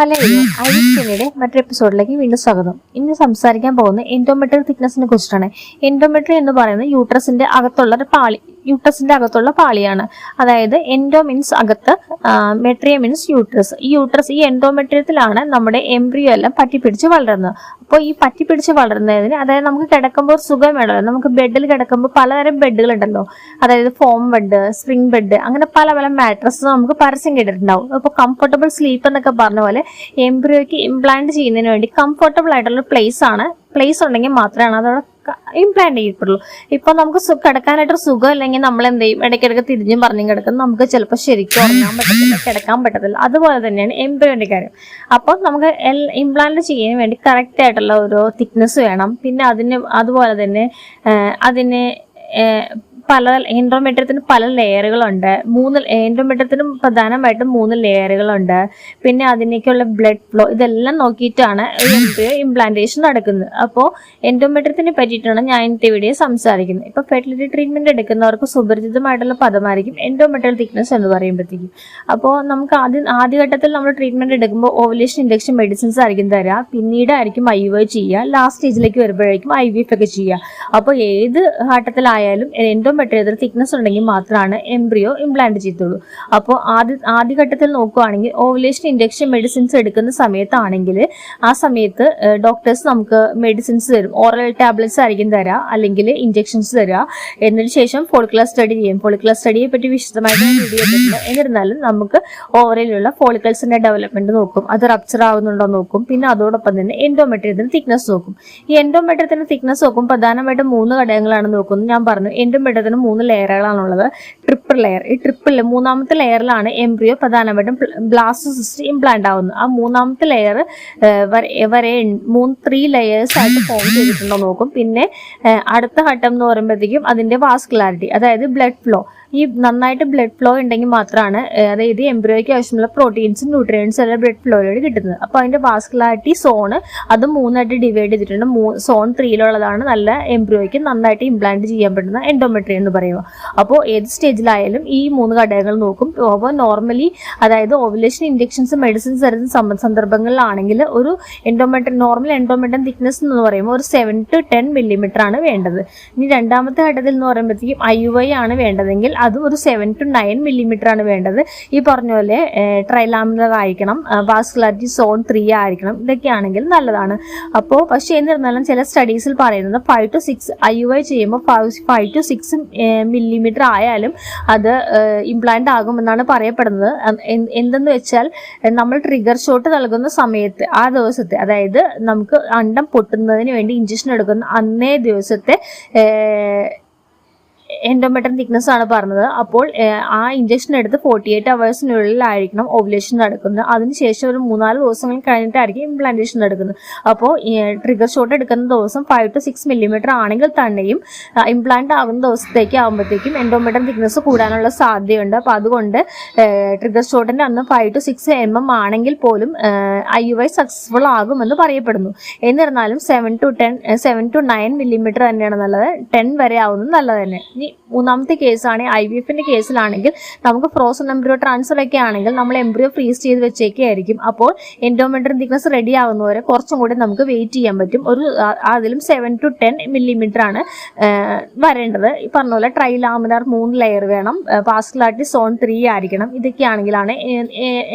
Hello I സ്കിന്നിയുടെ മറ്റൊരു എപ്പിസോഡിലേക്ക് വീണ്ടും സ്വാഗതം. ഇന്ന് സംസാരിക്കാൻ പോകുന്ന എൻഡോമെട്രിയൽ തിക്നെസിനെ കുറിച്ചിട്ടാണ്. എൻഡോമെട്രി എന്ന് പറയുന്നത് യൂട്രസിന്റെ അകത്തുള്ള ഒരു പാളി. യൂട്രസിന്റെ അകത്തുള്ള പാളിയാണ്. അതായത് എൻഡോ മീൻസ് അകത്ത് മെട്രിയ മീൻസ് യൂട്രസ് ഈ യൂട്രസ് ഈ എൻഡോമെട്രിയത്തിലാണ് നമ്മുടെ എംബ്രിയോ എല്ലാം പറ്റിപ്പിടിച്ച് വളരുന്നത്. അപ്പോൾ ഈ പറ്റിപ്പിടിച്ച് വളരുന്നതിന് അതായത് നമുക്ക് കിടക്കുമ്പോൾ സുഖം വേണമല്ലോ നമുക്ക് ബെഡിൽ കിടക്കുമ്പോൾ പലതരം ബെഡുകൾ ഉണ്ടല്ലോ അതായത് ഫോം ബെഡ് സ്പ്രിംഗ് ബെഡ് അങ്ങനെ പല പല മാട്രസ് നമുക്ക് പരസ്യം കേട്ടിട്ടുണ്ടാവും. അപ്പോൾ കംഫർട്ടബിൾ സ്ലീപ്പ് എന്നൊക്കെ പറഞ്ഞ പോലെ എംബ്രിയോയ്ക്ക് ഇംപ്ലാന്റ് ചെയ്യുന്നതിന് വേണ്ടി കംഫർട്ടബിൾ ആയിട്ടുള്ള പ്ലേസ് ആണ്. പ്ലേസ് ഉണ്ടെങ്കിൽ മാത്രമാണ് അതവിടെ ഇംപ്ലാന്റ് ചെയ്യപ്പെടുള്ളൂ ഇപ്പൊ നമുക്ക് കിടക്കാനായിട്ട് സുഖം ഇല്ലെങ്കിൽ നമ്മൾ എന്ത് ചെയ്യും? ഇടയ്ക്കിടയ്ക്ക് തിരിഞ്ഞും പറഞ്ഞും കിടക്കും നമുക്ക് ചിലപ്പോൾ ശരിക്കും ഉറങ്ങാൻ പറ്റത്തില്ല കിടക്കാൻ പറ്റത്തില്ല. അതുപോലെ തന്നെയാണ് എംബ്രിയോന്റെ കാര്യം. അപ്പോൾ നമുക്ക് ഇംപ്ലാന്റ് ചെയ്യാൻ വേണ്ടി കറക്റ്റ് ആയിട്ടുള്ള ഒരു തിക്നെസ് വേണം. പിന്നെ അതിന് അതുപോലെ തന്നെ അതിന് പല എൻഡോമെട്രിയത്തിന് പല ലെയറുകളുണ്ട് മൂന്ന് എൻഡോമെട്രിയത്തിനും പ്രധാനമായിട്ടും മൂന്ന് ലെയറുകളുണ്ട് പിന്നെ അതിനേക്കുള്ള ബ്ലഡ് ഫ്ലോ ഇതെല്ലാം നോക്കിയിട്ടാണ് ഇംപ്ലാന്റേഷൻ നടക്കുന്നത്. അപ്പോൾ എൻഡോമെട്രിയത്തിനെ പറ്റിയിട്ടാണ് ഞാൻ ഇന്നത്തെ വീഡിയോ സംസാരിക്കുന്നത്. ഇപ്പോൾ ഫെർട്ടിലിറ്റി ട്രീറ്റ്മെന്റ് എടുക്കുന്നവർക്ക് സുപരിചിതമായിട്ടുള്ള പദമായിരിക്കും എൻഡോമെട്രിയൽ തിക്നെസ് എന്ന് പറയുമ്പോഴത്തേക്കും. അപ്പോൾ നമുക്ക് ആദ്യം ആദ്യഘട്ടത്തിൽ നമ്മൾ ട്രീറ്റ്മെന്റ് എടുക്കുമ്പോൾ ഓവലേഷൻ ഇൻഡക്ഷൻ മെഡിസിൻസ് ആയിരിക്കും തരിക പിന്നീടായിരിക്കും ഐ വൈ ചെയ്യുക. ലാസ്റ്റ് സ്റ്റേജിലേക്ക് വരുമ്പോഴായിരിക്കും ഐ വി എഫ് ഒക്കെ ചെയ്യുക. അപ്പോൾ ഏത് ഘട്ടത്തിലായാലും എൻഡോമെട്രിയത്തിൽ തിക്നെസ് ഉണ്ടെങ്കിൽ മാത്രമാണ് എംബ്രിയോ ഇംപ്ലാന്റ് ചെയ്തുള്ളൂ അപ്പോൾ ആദ്യ ആദ്യഘട്ടത്തിൽ നോക്കുകയാണെങ്കിൽ ഓവുലേഷൻ ഇൻഡക്ഷൻ മെഡിസിൻസ് എടുക്കുന്ന സമയത്താണെങ്കിൽ ആ സമയത്ത് ഡോക്ടേഴ്സ് നമുക്ക് മെഡിസിൻസ് തരും. ഓറൽ ടാബ്ലറ്റ്സ് ആയിരിക്കും തരാം അല്ലെങ്കിൽ ഇഞ്ചെക്ഷൻസ് തരാം. എന്നതിന് ശേഷം ഫോളിക്കുലർ സ്റ്റഡി ചെയ്യും. ഫോളിക്കുലർ സ്റ്റഡിയെ പറ്റി വിശദമായിട്ട് വീഡിയോ എന്നിരുന്നാലും നമുക്ക് ഓവറിലുള്ള ഫോളിക്കൽസിന്റെ ഡെവലപ്മെന്റ് നോക്കും. അത് റപ്ചർ ആവുന്നുണ്ടോ നോക്കും. പിന്നെ അതോടൊപ്പം തന്നെ എൻഡോമെട്രിയത്തിന്റെ തിക്നെസ് നോക്കും. ഈ എൻഡോമെട്രിയത്തിന്റെ തിക്നെസ് നോക്കും പ്രധാനമായിട്ടും മൂന്ന് ഘടകങ്ങളാണ് നോക്കുന്നത്. ഞാൻ പറഞ്ഞു എൻഡോമെട്രിയത്തിന് മൂന്ന് ലെയറുകളാണുള്ളത്. Triple layer. ഈ ട്രിപ്പിൾ മൂന്നാമത്തെ ലെയറിലാണ് എംബ്രിയോ പ്രധാനമായിട്ടും ബ്ലാസ്റ്റോസിസ്റ്റ് ഇംപ്ലാന്റ് ആവുന്നത്. ആ മൂന്നാമത്തെ ലെയർ വരെ മൂന്ന് ത്രീ ലെയേഴ്സ് ആയിട്ട് ഫോം ചെയ്തിട്ടുണ്ടോ നോക്കും. പിന്നെ അടുത്ത ഘട്ടം എന്ന് പറയുമ്പോഴത്തേക്കും അതിന്റെ വാസ്കുലാരിറ്റി അതായത് ബ്ലഡ് ഫ്ലോ. ഈ നന്നായിട്ട് ബ്ലഡ് ഫ്ലോ ഉണ്ടെങ്കിൽ മാത്രമാണ് അതായത് എംബ്രോയ്ക്ക് ആവശ്യമുള്ള പ്രോട്ടീൻസും ന്യൂട്രിയൻസും എല്ലാം ബ്ലഡ് ഫ്ലോയിലൂടെ കിട്ടുന്നത്. അപ്പോൾ അതിന്റെ വാസ്കുലാരിറ്റി സോണ് അത് മൂന്നായിട്ട് ഡിവൈഡ് ചെയ്തിട്ടുണ്ട്. മൂ- സോൺ ത്രീയിലുള്ളതാണ് നല്ല എംബ്രോയ്ക്ക് നന്നായിട്ട് ഇംപ്ലാന്റ് ചെയ്യാൻ പറ്റുന്ന എൻഡോമെട്രി എന്ന് പറയുക. അപ്പോൾ ഏത് സ്റ്റേജിലായാലും ഈ മൂന്ന് ഘടകങ്ങൾ നോക്കും. അപ്പോൾ നോർമലി അതായത് ഓവുലേഷൻ ഇൻജെക്ഷൻസ് മെഡിസിൻസ് തരുന്ന സന്ദർഭങ്ങളിലാണെങ്കിൽ ഒരു എൻഡോമെട്രി നോർമൽ എൻഡോമെട്രിയൻ തിക്നെസ് എന്ന് പറയുമ്പോൾ ഒരു സെവൻ ടു ടെൻ മില്ലിമീറ്റർ ആണ് വേണ്ടത്. ഇനി രണ്ടാമത്തെ ഘട്ടത്തിൽ എന്ന് പറയുമ്പോഴത്തേക്കും ഐ യു ഐ ആണ് വേണ്ടതെങ്കിൽ അതും ഒരു സെവൻ ടു നയൻ മില്ലിമീറ്റർ ആണ് വേണ്ടത്. ഈ പറഞ്ഞ പോലെ ട്രൈലാമിനർ ആയിരിക്കണം വാസ്കുലാരിറ്റി സോൺ ത്രീ ആയിരിക്കണം. ഇതൊക്കെയാണെങ്കിൽ നല്ലതാണ്. അപ്പോൾ പക്ഷേ എന്നിരുന്നാലും ചില സ്റ്റഡീസിൽ പറയുന്നത് five to six I U I ചെയ്യുമ്പോൾ ഫൈവ് ടു സിക്സ് മില്ലിമീറ്റർ ആയാലും അത് ഇംപ്ലാന്റ് ആകുമെന്നാണ് പറയപ്പെടുന്നത്. എന്തെന്ന് വെച്ചാൽ നമ്മൾ ട്രിഗർ ഷോട്ട് നൽകുന്ന സമയത്ത് ആ ദിവസത്തെ അതായത് നമുക്ക് അണ്ടം പൊട്ടുന്നതിന് വേണ്ടി ഇഞ്ചക്ഷൻ എടുക്കുന്ന അന്നേ ദിവസത്തെ എൻഡോമെട്രൻ തിക്നെസ് ആണ് പറഞ്ഞത്. അപ്പോൾ ആ ഇഞ്ചക്ഷൻ എടുത്ത് ഫോർട്ടി എയ്റ്റ് അവേഴ്സിനുള്ളിലായിരിക്കണം ഓവുലേഷൻ നടക്കുന്നത് അതിനുശേഷം ഒരു മൂന്നാൽ ദിവസങ്ങൾ കഴിഞ്ഞിട്ടായിരിക്കും ഇംപ്ലാന്റേഷൻ നടക്കുന്നത്. അപ്പോൾ ട്രിഗർ ഷോട്ട് എടുക്കുന്ന ദിവസം ഫൈവ് ടു സിക്സ് മില്ലിമീറ്റർ ആണെങ്കിൽ തന്നെയും ഇംപ്ലാന്റ് ആകുന്ന ദിവസത്തേക്ക് ആകുമ്പോഴത്തേക്കും എൻഡോമെട്രൻ തിക്നെസ് കൂടാനുള്ള സാധ്യതയുണ്ട്. അപ്പോൾ അതുകൊണ്ട് ട്രിഗർ ഷോട്ടിന്റെ അന്ന് five to six M M ആണെങ്കിൽ പോലും ഐ യു ഐ സക്സസ്ഫുൾ ആകുമെന്ന് പറയപ്പെടുന്നു. എന്നിരുന്നാലും seven to ten seven to nine millimetre തന്നെയാണ് നല്ലത്. ടെൻ വരെ ആവുന്നത് നല്ലത് തന്നെ. ഇനി മൂന്നാമത്തെ കേസാണ് ഐ വി എഫിന്റെ കേസിലാണെങ്കിൽ നമുക്ക് ഫ്രോസൺ എംബ്രിയോ ട്രാൻസ്ഫർ ഒക്കെ ആണെങ്കിൽ നമ്മൾ എംബ്രിയോ ഫ്രീസ് ചെയ്ത് വെച്ചേക്കായിരിക്കും. അപ്പോൾ എൻഡോമെട്രിയൻ തിക്നസ് റെഡി ആവുന്നവരെ കുറച്ചും കൂടി നമുക്ക് വെയിറ്റ് ചെയ്യാൻ പറ്റും. ഒരു അതിലും സെവൻ ടു ടെൻ മില്ലിമീറ്റർ ആണ് വരേണ്ടത്. ഈ പറഞ്ഞ പോലെ ട്രൈലാമിനാർ മൂന്ന് ലെയർ വേണം. പാസ്കുലാരിറ്റി സോൺ ത്രീ ആയിരിക്കണം. ഇതൊക്കെ ആണെങ്കിലാണ്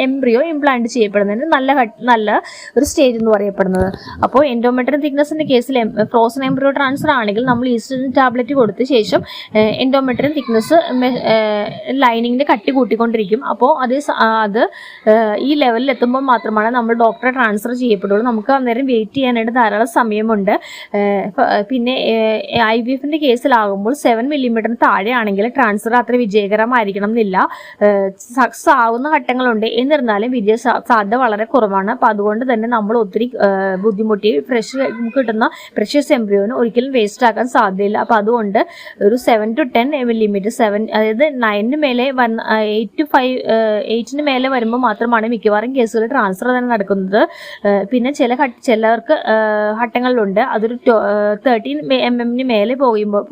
എംബ്രിയോ ഇംപ്ലാന്റ് ചെയ്യപ്പെടുന്നതിന് നല്ല നല്ല ഒരു സ്റ്റേജ് എന്ന് പറയപ്പെടുന്നത്. അപ്പോൾ എൻഡോമെട്രിയൻ തിക്നസിന്റെ കേസിൽ ഫ്രോസൺ എംബ്രിയോ ട്രാൻസ്ഫർ ആണെങ്കിൽ നമ്മൾ ഈസ്ട്രജൻ ടാബ്ലറ്റ് കൊടുത്ത ശേഷം എൻഡോമെട്രിയൻ തിക്നെസ് ലൈനിങ്ങിന്റെ കട്ടി കൂട്ടിക്കൊണ്ടിരിക്കും. അപ്പോൾ അത് അത് ഈ ലെവലിൽ എത്തുമ്പോൾ മാത്രമാണ് നമ്മൾ ഡോക്ടറെ ട്രാൻസ്ഫർ ചെയ്യപ്പെടുള്ളൂ. നമുക്ക് അന്നേരം വെയിറ്റ് ചെയ്യാനായിട്ട് ധാരാളം സമയമുണ്ട്. പിന്നെ ഐ വി എഫിന്റെ കേസിലാകുമ്പോൾ സെവൻ മില്ലിമീറ്ററിന് താഴെയാണെങ്കിൽ ട്രാൻസ്ഫർ അത്ര വിജയകരമായിരിക്കണം എന്നില്ല. സക്സസ് ആവുന്ന ഘട്ടങ്ങളുണ്ട്. എന്നിരുന്നാലും വിജയ സാധ്യത വളരെ കുറവാണ്. അപ്പോൾ അതുകൊണ്ട് തന്നെ നമ്മൾ ഒത്തിരി ബുദ്ധിമുട്ടി ഫ്രഷ് കിട്ടുന്ന പ്രഷ്യസ് എംബ്രിയോന് ഒരിക്കലും വേസ്റ്റ് ആക്കാൻ സാധ്യതയില്ല. അപ്പോൾ അതുകൊണ്ട് ഒരു seven to ten millimetre seven അതായത് നയനിന് മേലെ വന്ന എയ്റ്റ് ടു ഫൈവ് എയ്റ്റിന് മേലെ വരുമ്പോൾ മാത്രമാണ് മിക്കവാറും കേസുകൾ ട്രാൻസ്ഫർ തന്നെ നടക്കുന്നത്. പിന്നെ ചില ചിലവർക്ക് ഘട്ടങ്ങളിലുണ്ട് അതൊരു തേർട്ടീൻ എം എമ്മിന് മേലെ പോകുമ്പോൾ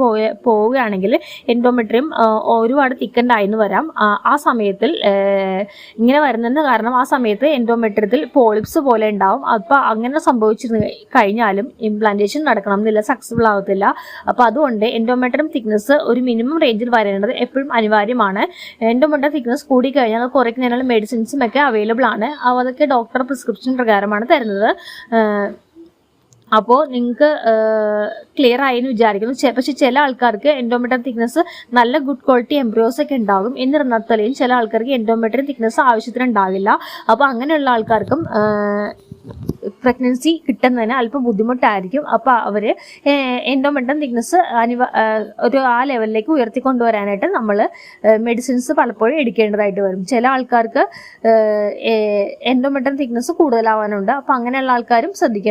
പോവുകയാണെങ്കിൽ എൻഡോമെട്രിയം ഒരുപാട് തിക്കണ്ടായിന്ന് വരാം. ആ സമയത്തിൽ ഇങ്ങനെ വരുന്നതിന് കാരണം ആ സമയത്ത് എൻഡോമെട്രിയത്തിൽ പോളിപ്സ് പോലെ ഉണ്ടാവും. അപ്പോൾ അങ്ങനെ സംഭവിച്ചിരുന്നു കഴിഞ്ഞാലും ഇംപ്ലാന്റേഷൻ നടക്കണം എന്നില്ല സക്സസ്ഫുൾ ആവത്തില്ല. അപ്പോൾ അതുകൊണ്ട് എൻഡോമെട്രിയം തിക്നെസ് ഒരു മിനിമം റേഞ്ചിൽ വരേണ്ടത് എപ്പോഴും അനിവാര്യമാണ്. എന്റെ മുണ്ട തിക്നെസ് കൂടി കഴിഞ്ഞാൽ കുറയ്ക്കുന്നതിനുള്ള മെഡിസിൻസും ഒക്കെ അവൈലബിൾ ആണ്. അതൊക്കെ ഡോക്ടർ പ്രിസ്ക്രിപ്ഷൻ പ്രകാരമാണ് തരുന്നത്. അപ്പോൾ നിങ്ങൾക്ക് ക്ലിയർ ആയെന്ന് വിചാരിക്കുന്നു. പക്ഷേ ചില ആൾക്കാർക്ക് എൻഡോമെട്രിയം തിക്നെസ് നല്ല ഗുഡ് ക്വാളിറ്റി എംബ്രിയോസ് ഒക്കെ ഉണ്ടാകും. എന്നിരുന്നാലും ചില ആൾക്കാർക്ക് എൻഡോമെട്രിയം തിക്നെസ് ആവശ്യത്തിന് ഉണ്ടാകില്ല അപ്പോൾ അങ്ങനെയുള്ള ആൾക്കാർക്കും പ്രഗ്നൻസി കിട്ടുന്നതിന് അല്പം ബുദ്ധിമുട്ടായിരിക്കും. അപ്പോൾ അവർ എൻഡോമെൻഡം തിക്നെസ് അനിവ ഒരു ആ ലെവലിലേക്ക് ഉയർത്തിക്കൊണ്ടുവരാനായിട്ട് നമ്മൾ മെഡിസിൻസ് പലപ്പോഴും എടുക്കേണ്ടതായിട്ട് വരും. ചില ആൾക്കാർക്ക് എൻഡോമെൻഡം തിക്നെസ് കൂടുതലാവാനുണ്ട്. അപ്പോൾ അങ്ങനെയുള്ള ആൾക്കാരും ശ്രദ്ധിക്കേണ്ടത്